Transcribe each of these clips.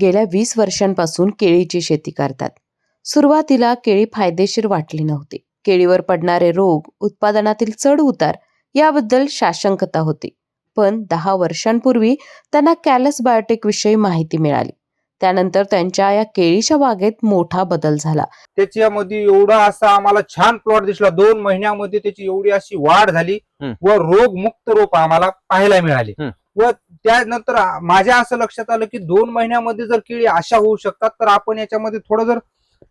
गेल्या वीस वर्षांपासून केळीची शेती करतात. सुरुवातीला केळी फायदेशीर वाटली नव्हती. केळीवर पडणारे रोग उत्पादनातील चढ उतार याबद्दल साशंकता होती. पण दहा वर्षांपूर्वी त्यांना कॅलस बायोटेक विषयी माहिती मिळाली. त्यानंतर त्यांच्या या केळीच्या बागेत मोठा बदल झाला. त्याच्यामध्ये एवढा असा आम्हाला छान प्लॉट दिसला. दोन महिन्यामध्ये त्याची एवढी अशी वाढ झाली. व रोगमुक्त रोप आम्हाला पाहायला मिळाली. व त्यानंतर माझ्या असं लक्षात आलं की दोन महिन्यामध्ये जर केळी अशा होऊ शकतात तर आपण याच्यामध्ये थोडं जर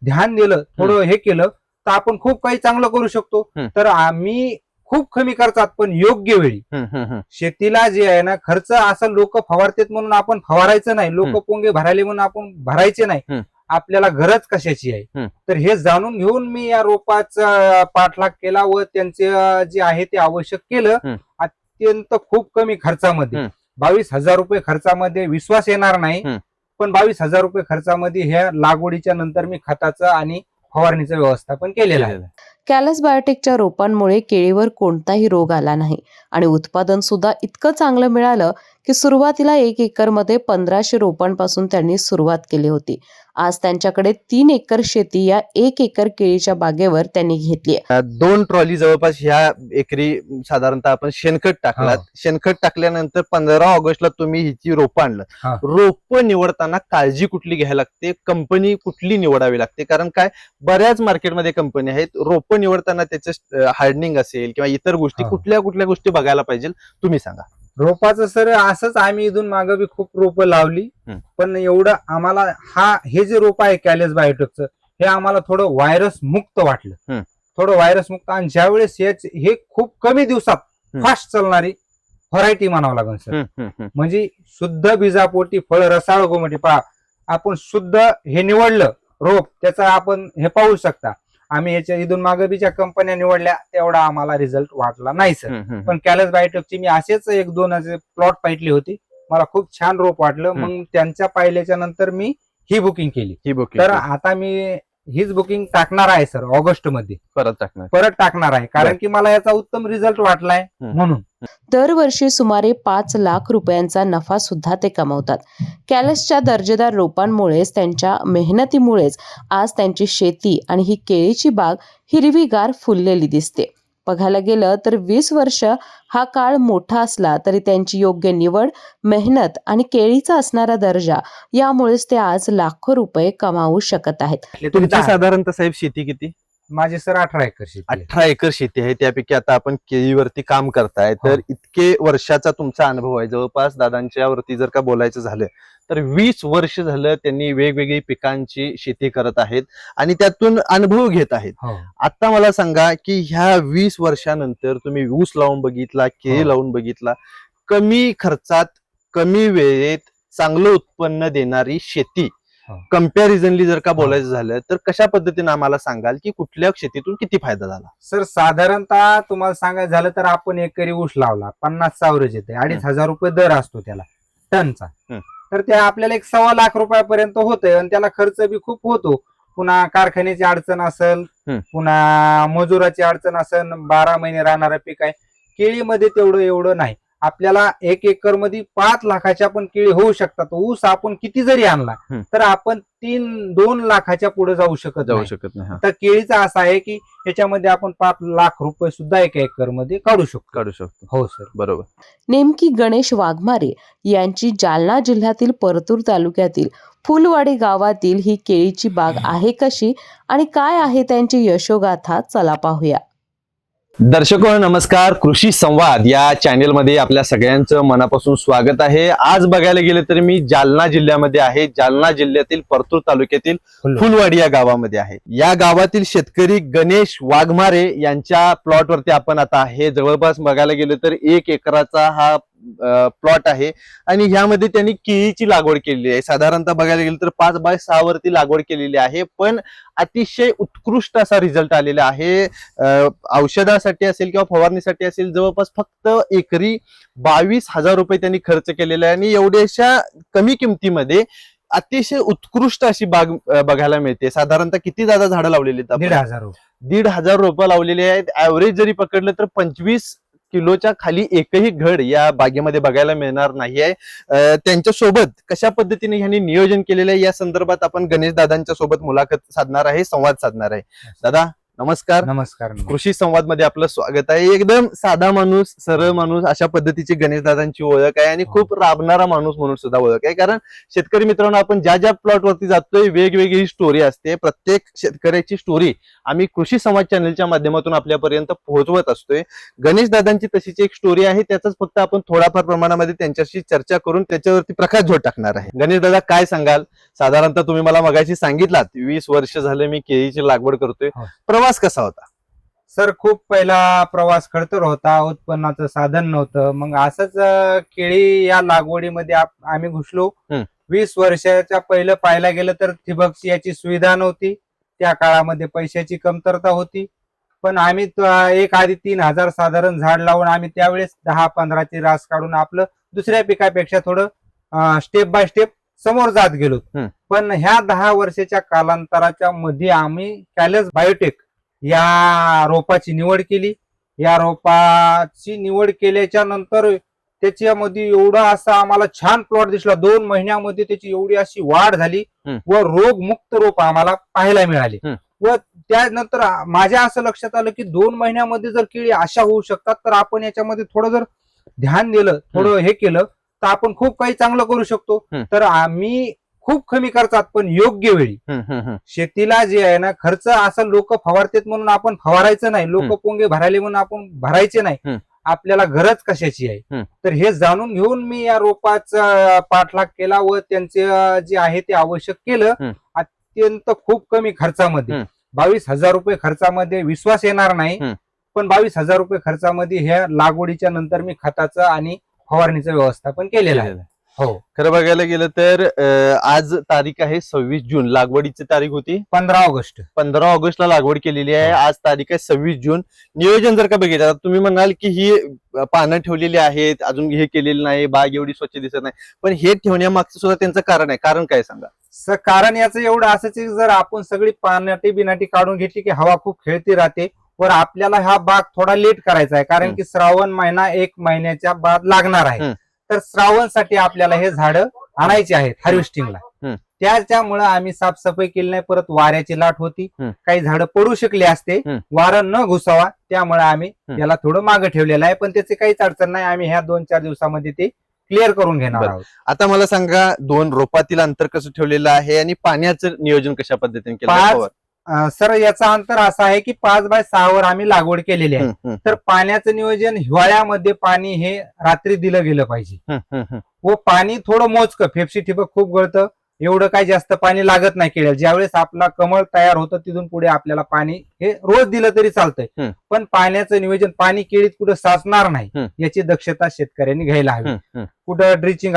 ध्यान दिलं थोडं हे केलं तर आपण खूप काही चांगलं करू शकतो. तर आम्ही खूप कमी खर्चात पण योग्य वेळी. शेतीला जे आहे ना खर्च असं लोक फवारतेत म्हणून आपण फवारायचं नाही लोक. पोंगे भरायले म्हणून आपण भरायचे नाही. आपल्याला गरज कशाची आहे. तर हे जाणून घेऊन मी या रोपाचा पाठलाग केला व त्यांचे जे आहे ते आवश्यक केलं. अत्यंत खूप कमी खर्चामध्ये. बावीस हजार रुपये खर्चामध्ये विश्वास येणार नाही. पण बावीस हजार रुपये खर्चामध्ये ह्या लागवडीच्या नंतर मी खताचं आणि फवारणीचं व्यवस्थापन केलेलं आहे केलेलं आहे. कॅलस बायोटेकच्या रोपांमुळे केळीवर कोणताही रोग आला नाही आणि उत्पादन सुद्धा इतकं चांगलं मिळालं की सुरुवातीला एक एकरमध्ये पंधराशे रोपांपासून त्यांनी सुरुवात केली होती. आज त्यांच्याकडे तीन एकर शेती या एक एकर केळीच्या बागेवर त्यांनी घेतली दोन ट्रॉली जवळपास ह्या एकरी साधारणतः आपण शेणखत टाकलात. हो. शेणखत टाकल्यानंतर पंधरा ऑगस्टला तुम्ही हिची रोपं आणलं. हा. रोपं निवडताना काळजी कुठली घ्यायला लागते? कंपनी कुठली निवडावी लागते? कारण काय? बऱ्याच मार्केटमध्ये कंपनी आहेत. रोपं निवडताना त्याचं हार्डनिंग असेल किंवा इतर गोष्टी. कुठल्या कुठल्या गोष्टी बघायला पाहिजे तुम्ही सांगा. रोपाचं सर असंच आम्ही इथून मागं बी खूप रोपं लावली हम्म. पण एवढं आम्हाला हा हे जे रोप आहे कॅलेस बायोटेकचं हे आम्हाला थोडं व्हायरस मुक्त वाटलं हम्म. थोडं व्हायरस मुक्त आणि ज्यावेळेस हेच हे खूप कमी दिवसात हम्म. फास्ट चालणारी व्हरायटी म्हणावं लागेल सर हम्म, हम्म, हम्म. म्हणजे शुद्ध बीजापोटी फळ रसाळ गोमटी पहा आपण शुद्ध हे निवडलं रोप त्याचा आपण हे पाहू शकता आम्ही याच्या इथून मागे बी ज्या कंपन्या निवडल्या तेवढा आम्हाला रिझल्ट वाटला नाही सर. पण कॅलस बायोटेकची मी असेच एक दोन असे प्लॉट पाहिली होती. मला खूप छान रोप वाटलं. मग त्यांच्या पाहिल्याच्या नंतर मी ही बुकिंग केली. ही बुकिंग तर आता मी हीच बुकिंग टाकणार आहे सर ऑगस्टमध्ये परत टाकणार. परत टाकणार आहे. कारण. की मला याचा उत्तम रिझल्ट वाटलाय. म्हणून. दरवर्षी सुमारे पाच लाख रुपयांचा नफा सुद्धा ते कमवतात. कॅलसच्या दर्जेदार रोपांमुळेच त्यांच्या मेहनतीमुळेच आज त्यांची शेती आणि ही केळीची बाग हिरवीगार फुललेली दिसते. बघायला गेलं तर वीस वर्ष हा काळ मोठा असला तरी त्यांची योग्य निवड मेहनत आणि केळीचा असणारा दर्जा यामुळेच ते आज लाखो रुपये कमावू शकत आहेत. तुमची साधारणतः साहेब शेती किती? माझे सर अठरा एकर शेती आहे. अठरा एकर शेती आहे त्यापैकी आता आपण केळीवरती काम करताय तर हो. इतके वर्षाचा तुमचा अनुभव आहे जवळपास दादांच्या वरती जर का बोलायचं झालं तर वीस वर्ष झालं त्यांनी वेगवेगळी पिकांची शेती करत आहेत आणि त्यातून अनुभव घेत आहेत हो. आता मला सांगा की ह्या वीस वर्षानंतर तुम्ही ऊस लावून बघितला केळी हो. लावून बघितला कमी खर्चात कमी वेळेत चांगलं उत्पन्न देणारी शेती. कम्पॅरिझनली जर का बोलायचं झालं तर कशा पद्धतीने आम्हाला सांगाल की कुठल्या शेतीतून किती फायदा झाला? सर साधारणतः तुम्हाला सांगायचं झालं तर आपण एकरी ऊस लावला पन्नास सावरेज येते अडीच हजार रुपये दर असतो त्याला टनचा. तर ते आपल्याला एक सव्वा लाख रुपयापर्यंत होतंय आणि त्याला खर्च बी खूप होतो. पुन्हा कारखान्याची अडचण असेल. पुन्हा मजुराची अडचण असेल बारा महिने राहणारं पीक आहे केळीमध्ये तेवढं एवढं नाही. आपल्याला एक एकरमध्ये पाच लाखाच्या पण केळी होऊ शकतात. ऊस आपण किती जरी आणला. तर आपण तीन दोन लाखाच्या पुढे जाऊ शकत जाऊ नाही. शकत नाही हा. तर केळीचा असा आहे की याच्यामध्ये आपण पाच लाख रुपये सुद्धा एका एकरमध्ये काढू शकतो. काढू शकतो. हो सर. बरोबर. नेमकी गणेश वाघमारे यांची जालना जिल्ह्यातील परतूर तालुक्यातील फुलवाडी गावातील ही केळीची बाग आहे कशी? आणि काय आहे त्यांची यशोगाथा? चला पाहूया. दर्शको नमस्कार. कृषी संवाद या चॅनेलमध्ये आपल्या सगळ्यांचं मनापासून स्वागत आहे. आज बघायला गेलं तर मी जालना जिल्ह्यामध्ये आहे. जालना जिल्ह्यातील परतूर तालुक्यातील फुलवाडी या गावामध्ये आहे. या गावातील शेतकरी गणेश वाघमारे यांच्या प्लॉटवरती आपण आता आहे. जवळपास बघायला गेलं तर एक एकराचा हा प्लॉट आहे. आणि ह्यामध्ये त्यांनी केळीची लागवड केलेली आहे. साधारणतः बघायला गेलं तर पाच बाय सहा वरती लागवड केलेली आहे. पण अतिशय उत्कृष्ट असा रिझल्ट आलेला आहे. औषधासाठी असेल किंवा फवारणीसाठी असेल जवळपास फक्त एकरी बावीस हजार रुपये त्यांनी खर्च केलेला आहे. आणि एवढ्याशा कमी किमतीमध्ये अतिशय उत्कृष्ट अशी बाग बघायला मिळते. साधारणतः किती जादा झाडं लावलेली आहेत दीड? हजार रुपये. दीड हजार रोपं लावलेली आहेत. ऍव्हरेज जरी पकडलं तर पंचवीस किलोच्या खाली एकही घड या बागेमध्ये बघायला मिळणार नाहीये अं, त्यांच्यासोबत कशा पद्धतीने ह्यांनी नियोजन केलेलं आहे? या संदर्भात आपण गणेश दादांच्या सोबत मुलाखत साधणार आहे संवाद साधणार आहे. दादा नमस्कार. नमस्कार. कृषी संवादमध्ये आपलं स्वागत आहे. एकदम साधा माणूस सरळ माणूस अशा पद्धतीची गणेश दादांची ओळख आहे आणि खूप राबणारा माणूस म्हणून सुद्धा ओळख आहे. कारण शेतकरी मित्रांनो आपण ज्या ज्या प्लॉट वरती जातोय वेगवेगळी स्टोरी असते. प्रत्येक शेतकऱ्याची स्टोरी आम्ही कृषी संवाद चॅनलच्या माध्यमातून आपल्यापर्यंत पोहोचवत असतोय. गणेश दादांची तशीच एक स्टोरी आहे. त्याचाच फक्त आपण थोडाफार प्रमाणामध्ये त्यांच्याशी चर्चा करून त्याच्यावरती प्रकाश झोड टाकणार आहे. गणेश दादा काय सांगाल? साधारणतः तुम्ही मला मगाशी सांगितलात वीस वर्ष झाले मी केळीची लागवड करतोय. हो. प्रवास कसा होता? सर खूप पहिला प्रवास खडतर होता उत्पन्नाचं साधन नव्हतं. मग असंच अं, केळी या लागवडीमध्ये आप- आम्ही घुसलो. हम्म. वीस वर्षाच्या पहिलं पाहायला गेलं तर ठिबक याची सुविधा नव्हती. त्या काळामध्ये पैशाची कमतरता होती. पण आम्ही त- एक आधी तीन हजार साधारण झाड लावून आम्ही त्यावेळेस दहा पंधराची रास काढून आपलं दुसऱ्या पिकापेक्षा थोडं स्टेप बाय स्टेप समोर जात गेलो. हम्म. पण ह्या दहा वर्षाच्या कालांतराच्या मध्ये आम्ही कॅलस बायोटेक या रोपाची निवड केली या रोपाची निवड केल्याच्यानंतर त्याच्यामध्ये एवढा असा आम्हाला छान प्लॉट दिसला दोन महिन्यामध्ये त्याची एवढी अशी वाढ झाली. व रोगमुक्त रोप आम्हाला पाहायला मिळाली. व त्यानंतर माझ्या असं लक्षात आलं की दोन महिन्यामध्ये जर केळी अशा होऊ शकतात तर आपण याच्यामध्ये थोडं जर ध्यान दिलं थोडं हे केलं तर आपण खूप काही चांगलं करू शकतो. तर आम्ही खूप कमी खर्चात पण योग्य वेळी. शेतीला जे आहे ना खर्च असं लोक फवारतेत म्हणून आपण फवारायचं नाही लोक. पोंगे भरायले म्हणून आपण भरायचे नाही. आपल्याला गरज कशाची आहे. तर हे जाणून घेऊन मी या रोपाचा पाठलाग केला व त्यांचे जे आहे ते आवश्यक केलं. अत्यंत खूप कमी खर्चामध्ये. बावीस हजार रुपये खर्चामध्ये विश्वास येणार नाही. पण बावीस हजार रुपये खर्चामध्ये ह्या लागवडीच्या नंतर मी खताचं आणि फवारणीचं व्यवस्थापन केलेलं आहे. हो. खरं बघायला गेलं तर अं, आज तारीख आहे सव्वीस जून. लागवडीची तारीख होती? पंधरा ऑगस्ट. पंधरा ऑगस्टला लागवड केलेली आहे. हो. आज तारीख आहे सव्वीस जून. नियोजन जर का बघितलं आता तुम्ही म्हणाल की ही अं, पानं ठेवलेली आहेत अजून हे केलेलं नाही बाग एवढी स्वच्छ दिसत नाही. पण हे ठेवण्यामागचं सुद्धा त्यांचं कारण आहे. कारण काय सांगा? स- कारण याचं एवढं असंच आहे की जर आपण सगळी पानाटी बिनाटी काढून घेतली की हवा खूप खेळती राहते वर आपल्याला हा बाग थोडा लेट करायचा आहे. कारण हम्म. की श्रावण महिना एक महिन्याच्या बाद लागणार आहे. हम्म. तर श्रावणसाठी आपल्याला हे झाड आणायचे आहेत हार्वेस्टिंगला. त्याच्यामुळे आम्ही साफसफाई केली नाही परत वाऱ्याची लाट होती. काही झाडं पडू शकले असते. वारं न घुसावा त्यामुळे आम्ही. याला थोडं मागे ठेवलेलं आहे पण त्याचे काहीच अडचण नाही आम्ही ह्या दोन चार दिवसामध्ये ते क्लिअर करून घेणार. आहोत आता मला सांगा दोन रोपातील अंतर कसं ठेवलेलं आहे आणि पाण्याचं नियोजन कशा पद्धतीने केलं सर याचा अंतर असा आहे की पाच बाय सहावर आम्ही लागवड केलेली आहे. तर पाण्याचं नियोजन हिवाळ्यामध्ये पाणी हे रात्री दिलं गेलं पाहिजे. व पाणी थोडं मोजकं फेपशी ठिबक खूप गळतं. एवढं काही जास्त पाणी लागत नाही केळ्याला ज्यावेळेस आपला कमळ तयार होतं तिथून पुढे आपल्याला पाणी हे रोज दिलं तरी चालतंय. पण पाण्याचं नियोजन पाणी केळीत कुठं साचणार नाही. याची दक्षता शेतकऱ्यांनी घ्यायला हवी. कुठं ड्रिचिंग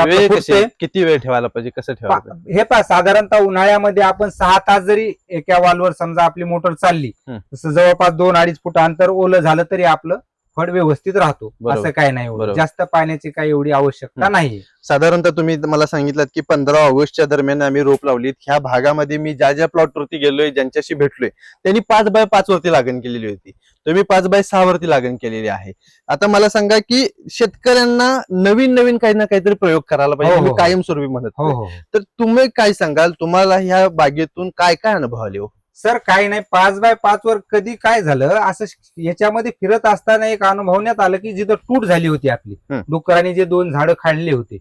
किती वेळ ठेवायला पाहिजे कसं ठेवायला पा- पाहिजे हे पहा साधारणतः उन्हाळ्यामध्ये आपण सहा तास जरी एका वालवर समजा आपली मोटर चालली. तसं जवळपास दोन अडीच फूट अंतर ओलं झालं तरी आपलं फळ व्यवस्थित राहतो. असं काय नाही. बरोबर. जास्त पाण्याची काही एवढी आवश्यकता हम्म. नाही साधारणतः तुम्ही मला सांगितलं की पंधरा ऑगस्टच्या दरम्यान आम्ही रोप लावलीत ह्या भागामध्ये मी ज्या ज्या प्लॉट वरती गेलोय ज्यांच्याशी भेटलोय त्यांनी पाच बाय पाच वरती लागण केलेली होती तुम्ही पाच बाय सहा वरती लागण केलेली आहे आता मला सांगा की शेतकऱ्यांना नवीन नवीन काही ना काहीतरी प्रयोग करायला पाहिजे हो, हो, हो. कायमस्वरूपी म्हणत हो नाही. हो तर तुम्ही काय सांगाल तुम्हाला ह्या बागेतून काय काय अनुभव आले हो सर काही नाही पाच बाय पाच वर कधी काय झालं असं याच्यामध्ये फिरत असताना एक अनुभवण्यात आलं की जिथं तूट झाली होती आपली. डुकराने जे दोन झाडं खाल्ले होते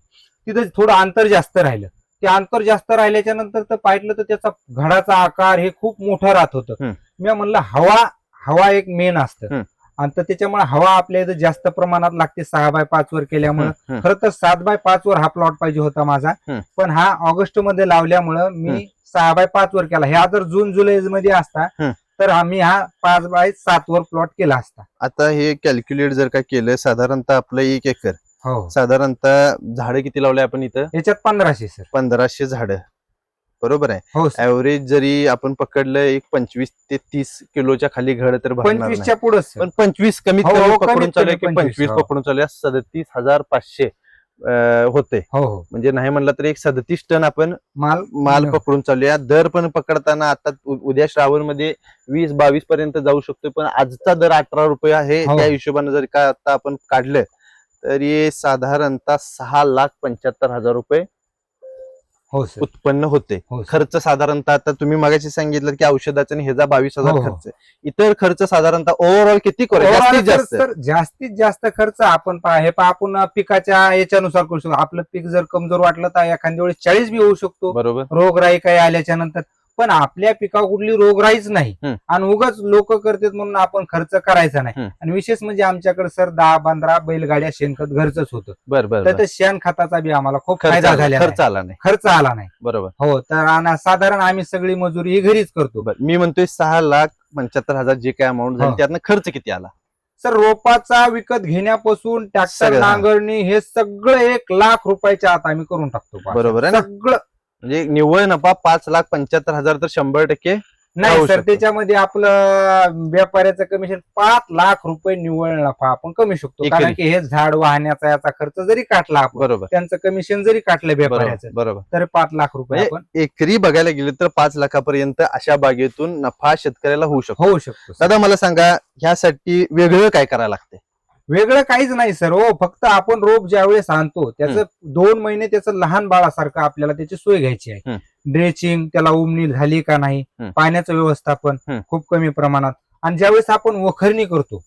तिथं थोडं अंतर जास्त राहिलं ते अंतर जास्त राहिल्याच्या नंतर तर पाहिलं तर त्याचा घडाचा आकार हे खूप मोठं राहत होतं. मी म्हणलं हवा हवा एक मेन असतं. आणि त्याच्यामुळे हवा आपल्या इथं जास्त प्रमाणात लागते सहा बाय पाच वर केल्यामुळे. खरं तर सात बाय पाच वर हा प्लॉट पाहिजे होता माझा. पण हा ऑगस्टमध्ये लावल्यामुळं. मी सहा बाय पाच वर केला. ह्या जर जून जुलै मध्ये असता. तर आम्ही हा पाच बाय सात वर प्लॉट केला असता. आता हे कॅल्क्युलेट जर का केलं साधारणतः आपलं एक एकर. हो. साधारणतः झाडं किती लावले आपण इथं? याच्यात पंधराशे सर. पंधराशे झाडं. बरोबर आहे. हो सर. ऍव्हरेज जरी आपण पकडलं एक पंचवीस ते तीस किलोच्या खाली घड तर. पंचवीसच्या पुढे पण पंचवीस कमीत हो, कमी हो, पकडून कमीत चालू कमी की 25, पंचवीस हो. पकडून चालू सदतीस हजार पाचशे होते. हो हो. म्हणजे नाही म्हणलं तर एक सदतीस टन आपण माल माल पकडून चालूया. दर पण पकडताना आता उद्या श्रावणमध्ये वीस बावीस पर्यंत जाऊ शकतो पण आजचा दर अठरा रुपये आहे. हो. त्या हिशोबाने जर का आता आपण काढलं तरी साधारणतः सहा लाख पंच्याहत्तर हजार रुपये हो सर उत्पन्न होते. हो सर. खर्च साधारणतः आता तुम्ही मगाशी सांगितलं की औषधाचा आणि ह्याचा बावीस हजार हो, हो. खर्च आहे. इतर खर्च साधारणतः ओव्हरऑल किती करू? जास्तीत जास्त. जास्तीत जास्त खर्च आपण पहा हे पहा आपण पिकाच्या याच्यानुसार करू शकतो. आपलं पीक जर कमजोर वाटलं तर एखाद्या वेळेस चाळीस बी होऊ शकतो. बरोबर. रोगराई काही आल्याच्यानंतर पण आपल्या पिकावर कुठली रोगराईच नाही. आणि उगाच लोक करतात म्हणून आपण खर्च करायचा नाही. आणि विशेष म्हणजे आमच्याकडे सर दहा पंधरा बैलगाड्या शेणखत घरचंच होतं बर बर तर बर. ते शेण खताचा बी आम्हाला खूप फायदा झालेला खर्च. आला नाही खर्च आला नाही बरोबर हो तर साधारण आम्ही सगळी मजुरी ही घरीच करतो मी म्हणतोय सहा लाख पंच्याहत्तर हजार जे काय अमाऊंट झाली हो. त्यातनं खर्च किती आला सर रोपाचा विकत घेण्यापासून ट्रॅक्टर. नांगरणी हे सगळं एक लाख रुपयाच्या आत आम्ही करून टाकतो. बरोबर? सगळं म्हणजे निव्वळ नफा पाच लाख पंच्याहत्तर हजार तर शंभर टक्के नाही सर शकतो. त्याच्यामध्ये आपलं व्यापाऱ्याचं कमिशन पाच लाख रुपये निव्वळ नफा आपण कमी शकतो एकरी. कारण की हे झाड वाहण्याचा याचा खर्च जरी काटला आपण बरोबर त्यांचं कमिशन जरी काटलं बरोबर व्यापाऱ्याचं बरोबर तर पाच लाख रुपये म्हणजे आपण एकरी बघायला गेले तर पाच लाखापर्यंत अशा बागेतून नफा शेतकऱ्याला होऊ शकतो होऊ शकतो सर. दादा मला सांगा ह्यासाठी वेगळं काय करायला लागते वेगळं काहीच नाही सर हो फक्त आपण रोप ज्यावेळेस आणतो त्याचं दोन महिने त्याचं लहान बाळासारखं आपल्याला त्याची सोय घ्यायची आहे. ड्रेचिंग त्याला उमणी झाली का नाही. पाण्याचं व्यवस्थापन. खूप कमी प्रमाणात आणि ज्यावेळेस आपण वखरणी करतो.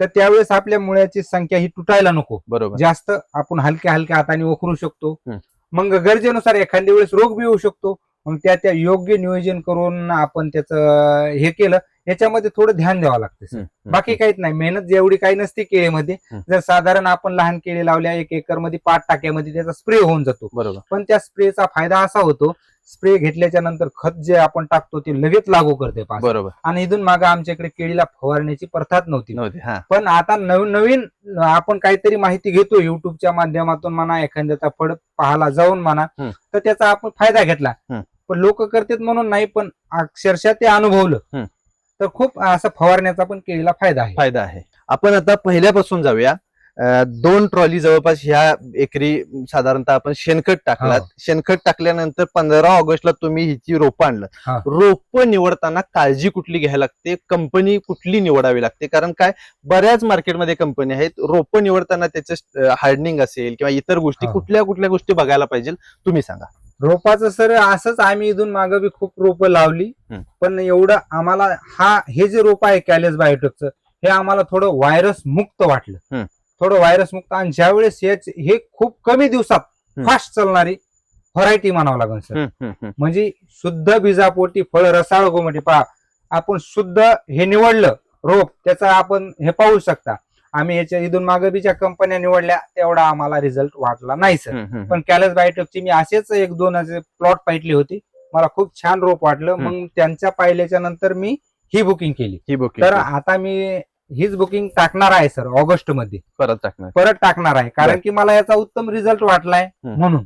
तर त्यावेळेस आपल्या मुळ्याची संख्या ही तुटायला नको बरोबर जास्त आपण हलक्या हलक्या हाताने वखरू शकतो. मग गरजेनुसार एखाद्या वेळेस रोग बी येऊ शकतो मग त्या त्या योग्य नियोजन करून आपण त्याचं हे केलं याच्यामध्ये थोडं ध्यान द्यावं लागतं. बाकी काहीच नाही मेहनत जेवढी काही नसते केळीमध्ये. जर साधारण आपण लहान केळी लावल्या एक एकरमध्ये पाच टाक्यामध्ये त्याचा स्प्रे होऊन जातो बरोबर पण त्या स्प्रेचा फायदा असा होतो स्प्रे घेतल्याच्या नंतर खत जे आपण टाकतो ते लगेच लागू करते. बरोबर आणि इथून मागे आमच्याकडे केळीला फवारण्याची प्रथाच नव्हती हा पण आता नवीन नवीन आपण काहीतरी माहिती घेतो युट्यूबच्या माध्यमातून म्हणा एखाद्याचा फळ पाहायला जाऊन म्हणा. तर त्याचा आपण फायदा घेतला. पण लोक करतात म्हणून नाही पण अक्षरशः ते अनुभवलं. तर खूप असं फवारण्याचा पण केळीला फायदा आहे. फायदा आहे. आपण आता पहिल्यापासून जाऊया. दोन ट्रॉली जवळपास ह्या एकरी साधारणतः आपण शेणखत टाकलात. शेणखत टाकल्यानंतर पंधरा ऑगस्टला तुम्ही हिची रोपं आणलं. रोपं निवडताना काळजी कुठली घ्यायला लागते? कंपनी कुठली निवडावी लागते? कारण काय? बऱ्याच मार्केटमध्ये कंपनी आहेत. रोपं निवडताना त्याचं हार्डनिंग असेल किंवा इतर गोष्टी. कुठल्या कुठल्या गोष्टी बघायला पाहिजे तुम्ही सांगा. रोपाचं सर असंच आम्ही इथून मागं बी खूप रोपं लावली. पण एवढं आम्हाला हा हे जे रोप आहे कॅलेस बायोटेकचं हे आम्हाला थोडं व्हायरस मुक्त वाटलं. थोडं व्हायरस मुक्त आणि ज्यावेळेस याच- हे खूप कमी दिवसात. फास्ट चालणारी व्हरायटी म्हणावं लागेल सर हम्म, हम्म, हम्म. म्हणजे शुद्ध बीजापोटी फळ रसाळ गोमटी पहा आपण शुद्ध हे निवडलं रोप त्याचा आपण हे पाहू शकता आम्ही याच्या इथून मागे बी ज्या कंपन्या निवडल्या तेवढा आम्हाला रिझल्ट वाटला नाही सर. पण कॅलस बायोटेकची मी असेच एक दोन असे प्लॉट पाहिली होती. मला खूप छान रोप वाटलं. मग त्यांच्या पाहिल्याच्या नंतर मी ही बुकिंग केली. ही बुकिंग तर आता मी हीच बुकिंग टाकणार आहे सर ऑगस्टमध्ये परत टाकणार. परत टाकणार आहे. कारण. की मला याचा उत्तम रिझल्ट वाटलाय. म्हणून.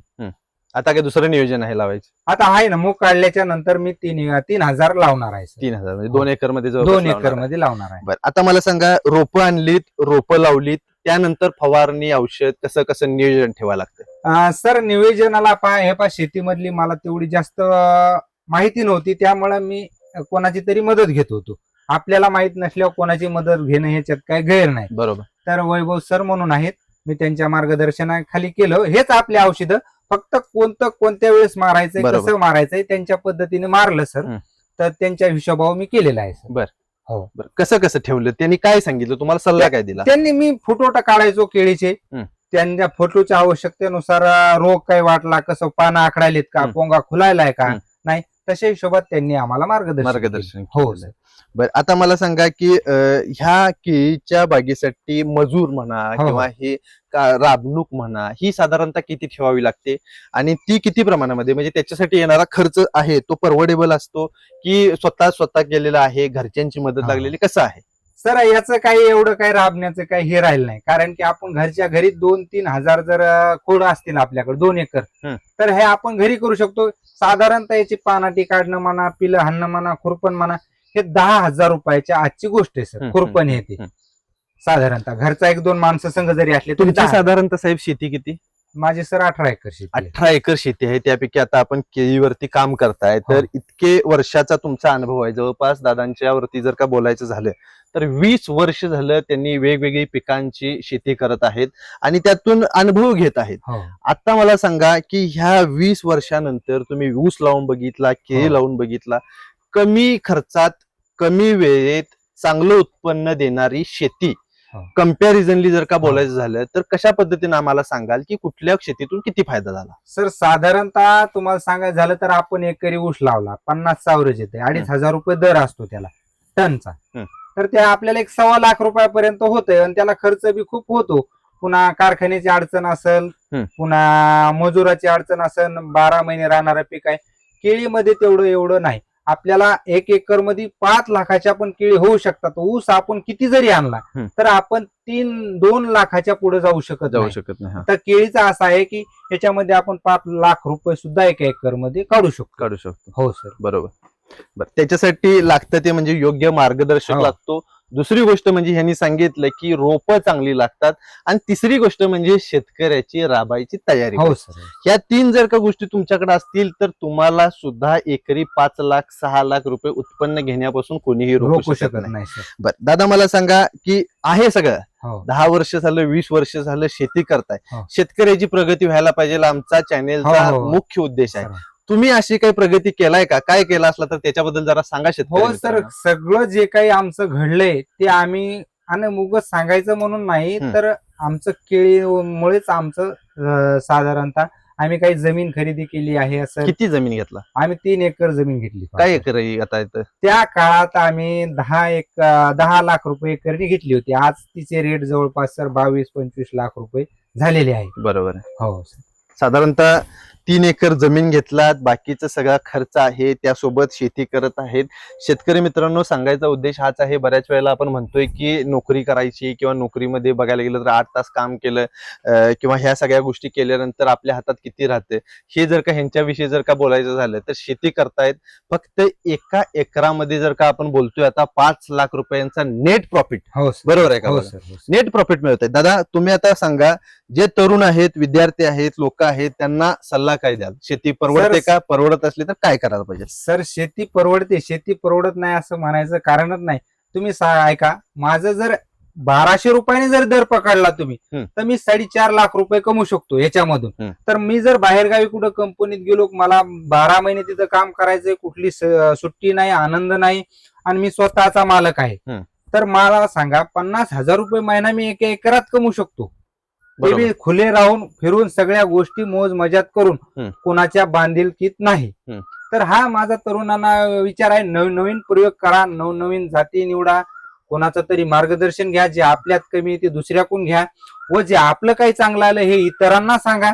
आता काय दुसरं नियोजन आहे लावायचं? आता आहे ना मूग काढल्याच्या नंतर मी तीन तीन हजार लावणार आहे तीन हजार म्हणजे दोन एकरमध्ये जवळपास दोन लावणार एकर आहे. मध्ये लावणार आहे. बर आता मला सांगा रोपं आणलीत रोपं लावलीत त्यानंतर फवारणी औषध कसं कसं नियोजन ठेवावं लागतं? अं, सर नियोजनाला पहा हे पहा शेतीमधली मला तेवढी जास्त अं, माहिती नव्हती त्यामुळे मी कोणाची तरी मदत घेत होतो. आपल्याला माहीत नसल्यावर कोणाची मदत घेणं ह्याच्यात काय गैर नाही. बरोबर. तर वैभव सर म्हणून आहेत मी त्यांच्या मार्गदर्शनाखाली केलं. हेच आपले औषधं. फक्त कोणतं कोणत्या वेळेस मारायचंय बरोबर. कसं मारायचंय त्यांच्या पद्धतीने मारलं सर. हं. तर त्यांच्या हिशोबावर मी केलेलं आहे सर. बरं. कसं कसं ठेवलं? त्यांनी काय सांगितलं? तुम्हाला सल्ला काय दिला? त्यांनी मी फोटोटा काढायचो केळीचे. हं. त्यांच्या फोटोच्या आवश्यकतेनुसार अं, रोग काय वाटला कसं पानं आखडायलेत का हं. पोंगा खुलायलाय का? हं. नाही. तशा हिशोबात त्यांनी आम्हाला मार्गदर्शन. मार्गदर्शन हो आहे. बरं आता मला सांगा की अं, ह्या केळीच्या बागेसाठी मजूर म्हणा हो. किंवा हे का- राबणूक म्हणा ही साधारणतः किती ठेवावी लागते आणि ती किती प्रमाणामध्ये म्हणजे त्याच्यासाठी येणारा खर्च आहे तो परवडेबल असतो की स्वतः स्वतः केलेला आहे घरच्यांची मदत हा. लागलेली कसं आहे सर याचं काही एवढं काही राबण्याचं काही हे राहिलं नाही. कारण की आपण घरच्या घरी दोन तीन हजार जर खोड असतील आपल्याकडे दोन एकर. तर हे आपण घरी करू शकतो. साधारणतः याची पानाटी काढणं म्हणा पिलं हाणणं म्हणा खुरपण म्हणा हे दहा हजार रुपयाच्या आजची गोष्ट आहे सर. खुरपण हं, ते. साधारणतः घरचा एक दोन माणसं संघ जरी असले तरी तुमची दहा- साधारणतः साहेब शेती किती? माझी सर अठरा एकर शेती. अठरा एकर शेती आहे. त्यापैकी आता आपण केळीवरती काम करताय. तर हो. इतके वर्षाचा तुमचा अनुभव आहे. जवळपास दादांच्या वरती जर का बोलायचं झालं तर वीस वर्ष झालं त्यांनी वेगवेगळी पिकांची शेती करत आहेत आणि त्यातून अनुभव घेत आहेत हो. आता मला सांगा की ह्या वीस वर्षानंतर तुम्ही ऊस लावून बघितला केळी हो. लावून बघितला कमी खर्चात कमी वेळेत चांगलं उत्पन्न देणारी शेती हो. कम्पॅरिझनली जर का बोलायचं झालं तर कशा पद्धतीने आम्हाला सांगाल की कुठल्या शेतीतून किती फायदा झाला सर साधारणतः तुम्हाला सांगायचं झालं तर आपण एकरी ऊस लावला पन्नास सावरेज येते अडीच हजार रुपये दर असतो त्याला टनचा हं. तर ते आपल्याला एक सव्वा लाख रुपयापर्यंत होतंय आणि त्याला खर्च बी खूप होतो पुन्हा कारखान्याची अडचण असेल. पुन्हा मजुराची अडचण असेल बारा महिने राहणारं पीक आहे केळीमध्ये तेवढं एवढं नाही आपल्याला एक एकरमध्ये पाच लाखाच्या पण केळी होऊ शकतात ऊस आपण किती जरी आणला. तर आपण तीन दोन लाखाच्या पुढे जाऊ शकत जाऊ नाही. शकत नाही. तर केळीचा असा आहे की याच्यामध्ये आपण पाच लाख रुपये सुद्धा एका एकरमध्ये काढू शकतो काढू शकतो हो सर बरोबर बर त्याच्यासाठी लागतं ते म्हणजे योग्य मार्गदर्शक. लागतो. दुसरी गोष्ट म्हणजे ह्यांनी सांगितलं की रोपं चांगली लागतात. आणि तिसरी गोष्ट म्हणजे शेतकऱ्याची राबायची तयारी हो ह्या तीन जर का गोष्टी तुमच्याकडे असतील तर तुम्हाला सुद्धा एकरी पाच लाख सहा लाख रुपये उत्पन्न घेण्यापासून कोणीही रोखू शकत नाही. बर दादा मला सांगा की आहे सगळं? हो. दहा वर्ष झालं वीस वर्ष झालं शेती करताय. हो. शेतकऱ्याची प्रगती व्हायला पाहिजे आमचा चॅनेलचा. मुख्य उद्देश आहे. तुम्ही अशी काही प्रगती केलाय का? काय केला असला तर त्याच्याबद्दल जरा सांगा शेतकरी हो सर मित्रांनो. सगळं जे काही आमचं घडलंय ते आम्ही आणि मुगत सांगायचं म्हणून नाही. तर आमचं केळीमुळेच आमचं अं, साधारणतः आम्ही काही जमीन खरेदी केली आहे असं. किती जमीन घेतला? आम्ही तीन एकर जमीन घेतली. काय एकर आहे आता इथं? त्या काळात आम्ही दहा एक अं, दहा लाख रुपये एकरनी घेतली होती. आज तिचे रेट जवळपास सर बावीस पंचवीस लाख रुपये झालेले आहे बरोबर आहे. हो सर. साधारणतः तीन एकर जमीन घेतलात बाकीचा सगळा खर्च आहे त्यासोबत शेती करत आहेत. शेतकरी मित्रांनो सांगायचा उद्देश हाच आहे बऱ्याच वेळेला आपण म्हणतोय की नोकरी करायची किंवा नोकरीमध्ये बघायला गेलं तर आठ तास काम केलं किंवा ह्या सगळ्या गोष्टी केल्यानंतर आपल्या हातात किती राहते? हे जर का ह्यांच्याविषयी जर का बोलायचं झालं तर शेती करतायत फक्त एका एकरामध्ये जर का आपण बोलतोय आता पाच लाख रुपयांचा नेट प्रॉफिट हो बरोबर आहे का. नेट प्रॉफिट मिळत आहे दादा तुम्ही आता सांगा जे तरुण आहेत विद्यार्थी आहेत लोक आहेत त्यांना सल्ला काय द्याल? शेती परवडते का? परवडत असली तर काय करायला पाहिजे? सर शेती परवडते. शेती परवडत नाही असं म्हणायचं कारणच नाही. तुम्ही ऐका माझं जर बाराशे रुपयाने जर दर पकडला तुम्ही. तर मी साडेचार लाख रुपये कमवू शकतो याच्यामधून. तर मी जर बाहेरगावी कुठं कंपनीत गेलो मला बारा महिने तिथं काम करायचंय कुठली सुट्टी नाही आनंद नाही आणि मी स्वतःचा मालक आहे. तर मला सांगा पन्नास हजार रुपये महिना मी एका एकरात कमवू शकतो. ते. बी खुले राहून फिरून सगळ्या गोष्टी मोज मजात करून. कोणाच्या बांधिलकीत नाही. तर हा माझा तरुणांना विचार आहे नवीन नवीन प्रयोग करा नवनवीन जाती निवडा कोणाचं तरी मार्गदर्शन घ्या जे आपल्यात कमी ते दुसऱ्याकडून घ्या व जे आपलं काही चांगलं आलं हे इतरांना सांगा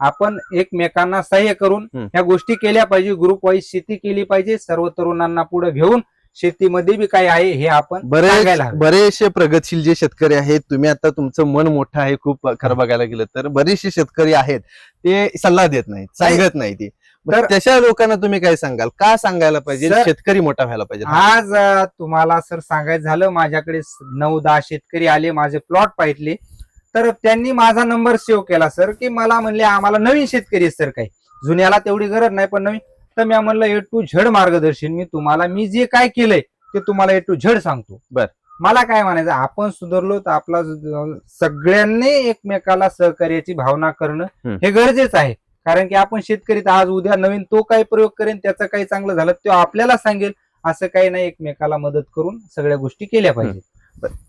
आपण एकमेकांना सहाय्य करून. ह्या गोष्टी केल्या पाहिजे ग्रुप वाईज शेती केली पाहिजे सर्व तरुणांना पुढे घेऊन शेतीमध्ये बी काय आहे हे आपण बरेच सांगायला हवं. बरेचसे प्रगतशील जे शेतकरी आहेत तुम्ही आता तुमचं मन मोठं आहे खूप खरं बघायला गेलं तर. बरेचसे शेतकरी आहेत ते सल्ला देत नाहीत सांगत नाही ते तर- तशा लोकांना तुम्ही काय सांगाल? का सांगायला पाहिजे? सर- शेतकरी मोठा व्हायला पाहिजे? आज अ, तुम्हाला सर सांगायचं झालं माझ्याकडे स- नऊ दहा शेतकरी आले माझे प्लॉट पाहितले. तर त्यांनी माझा नंबर सेव्ह केला सर की मला म्हणले आम्हाला नवीन शेतकरी आहेत सर काही. जुन्याला तेवढी गरज नाही पण नवीन तर मी म्हणलं ए टू झड मार्गदर्शन मी तुम्हाला मी जे काय केलंय ते तुम्हाला ए टू झड सांगतो बर. मला काय म्हणायचं आपण सुधारलो तर आपला सगळ्यांनी एकमेकाला सहकार्याची भावना करणं. हे गरजेचं आहे कारण की आपण शेतकरी तर आज उद्या नवीन तो काय प्रयोग करेन त्याचं काही चांगलं झालं तो आपल्याला सांगेल असं काही नाही एकमेकाला मदत करून सगळ्या गोष्टी केल्या पाहिजे.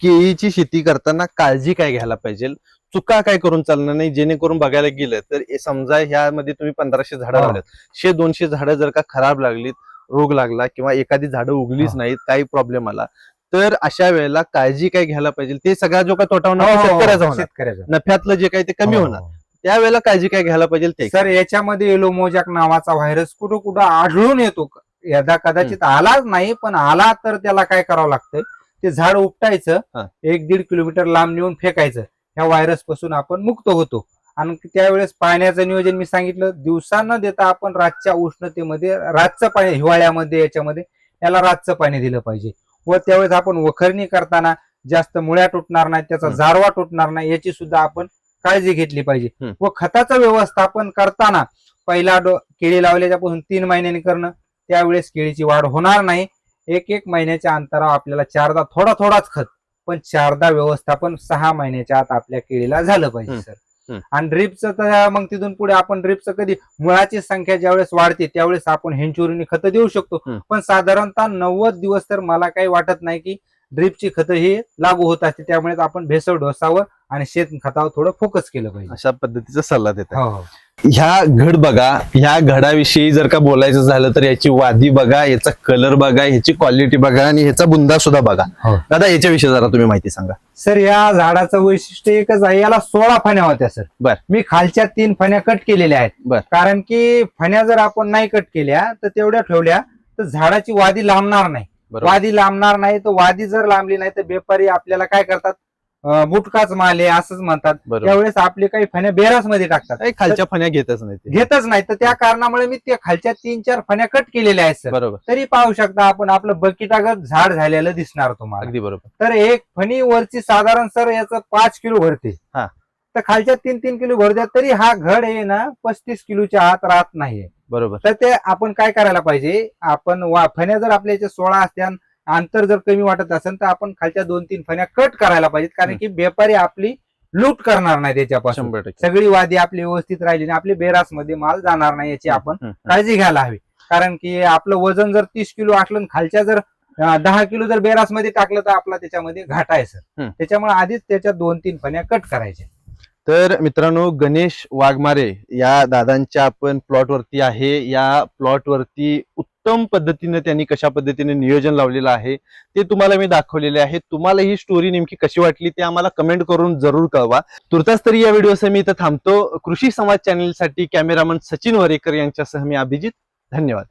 केळीची शेती करताना काळजी काय घ्यायला पाहिजे चुका काय करून चालणार नाही जेणेकरून बघायला गेलं तर हे समजा ह्यामध्ये तुम्ही पंधराशे झाडं हा. लावल्यात शे दोनशे झाडं जर का खराब लागलीत रोग लागला किंवा एखादी झाडं उगलीच हा. नाहीत काही प्रॉब्लेम आला तर अशा वेळेला काळजी काय घ्यायला पाहिजे? ते सगळा जो काय तोटा होणार हो, हो, शेतकऱ्याचा होणार. शेतकऱ्याचा. नफ्यातलं जे काही ते कमी हो, होणार. हो. त्यावेळेला काळजी काय घ्यायला पाहिजे ते? सर याच्यामध्ये एलोमोजॅक नावाचा व्हायरस कुठं कुठं आढळून येतो. यदा कदाचित आलाच नाही पण आला तर त्याला काय करावं लागतंय? ते झाड हा. उपटायचं एक दीड किलोमीटर लांब नेऊन फेकायचं. ह्या व्हायरसपासून आपण मुक्त होतो आणि त्यावेळेस पाण्याचं नियोजन मी सांगितलं दिवसा न देता आपण रातच्या उष्णतेमध्ये रातचं पाणी हिवाळ्यामध्ये याच्यामध्ये याला रातचं पाणी दिलं पाहिजे व त्यावेळेस आपण वखरणी करताना जास्त मुळ्या तुटणार नाही त्याचा. जारवा तुटणार नाही याची सुद्धा आपण काळजी घेतली पाहिजे. व खताचं व्यवस्थापन करताना पहिला डो केळी लावल्याच्यापासून तीन महिन्यांनी करणं त्यावेळेस केळीची वाढ होणार नाही एक एक महिन्याच्या अंतरावर आपल्याला चारदा थोडा थोडाच खत पण चारदा व्यवस्थापन सहा महिन्याच्या आत आपल्या केळीला झालं पाहिजे. सर. आणि ड्रिपचं तर मग तिथून पुढे आपण ड्रिपचं कधी मुळाची संख्या ज्यावेळेस वाढते त्यावेळेस आपण हेंचुरीने खतं देऊ शकतो. पण साधारणतः नव्वद दिवस तर मला काही वाटत नाही की ड्रिपची खतं ही लागू होत असते त्यामुळे आपण भेसळ डोसावर आणि शेत खतावर थोडं फोकस केलं पाहिजे अशा पद्धतीचा सल्ला देत हो हो ह्या घड बघा ह्या घडाविषयी जर का बोलायचं झालं तर याची वादी बघा याचा कलर बघा ह्याची क्वालिटी बघा आणि ह्याचा बुंदा सुद्धा बघा. हो. दादा याच्याविषयी जरा तुम्ही माहिती सांगा. सर या झाडाचं वैशिष्ट्य एकच आहे याला सोळा फण्या होत्या सर. बर. मी खालच्या तीन फण्या कट केलेल्या आहेत. बर. कारण की फण्या जर आपण नाही कट केल्या तर तेवढ्या ठेवल्या तर झाडाची वादी लांबणार नाही. वादी लांबणार नाही तर वादी जर लांबली नाही तर व्यापारी आपल्याला काय करतात? बुटकाच माल असंच म्हणतात. बरोबर. त्यावेळेस आपले काही फण्या बेरासमध्ये टाकतात. ए, खालच्या फण्या घेतच नाही ते. घेतच नाही. तर त्या कारणामुळे मी त्या खालच्या तीन चार फण्या कट केलेल्या आहेत सर बरोबर. तरी पाहू शकता आपण आपलं बकिटागत झाड झालेलं दिसणार तुम्हाला. अगदी बरोबर. तर एक फणी वरची साधारण सर याचं पाच किलो भरते. हा. तर खालच्या तीन तीन किलो भरते तरी हा घड आहे ना पस्तीस किलोच्या आत राहत नाहीये. बरोबर. तर ते आपण काय करायला पाहिजे? आपण वा- फण्या जर आपल्या सोळा असत्या अंतर जर कमी वाटत असेल तर आपण खालच्या दोन तीन फण्या कट करायला पाहिजेत. कारण की व्यापारी आपली लूट करणार नाही त्याच्यापासून. सगळी वादी आपली व्यवस्थित राहिली आणि आपली बेरासमध्ये माल जाणार नाही याची आपण. काळजी घ्यायला हवी. कारण की आपलं वजन जर तीस किलो असलं आणि खालच्या जर दहा किलो जर बेरासमध्ये टाकलं तर आपला त्याच्यामध्ये घाटा आहे सर. त्याच्यामुळे आधीच त्याच्या दोन तीन फण्या कट करायच्या. तर मित्रांनो गणेश वाघमारे या दादांच्या आपण प्लॉट वरती आहे. या प्लॉट वरती उत्तम पद्धतीने त्यांनी कशा पद्धतीने नियोजन लावलेलं आहे ते तुम्हाला मी दाखवलेले आहे तुम्हाला ही स्टोरी नेमकी कशी वाटली ते आम्हाला कमेंट करून जरूर कळवा. तुर्तास तरी या व्हिडिओसह मी इथं थांबतो. कृषी समाज चॅनेलसाठी कॅमेरामन सचिन वरेकर यांच्यासह मी अभिजित. धन्यवाद.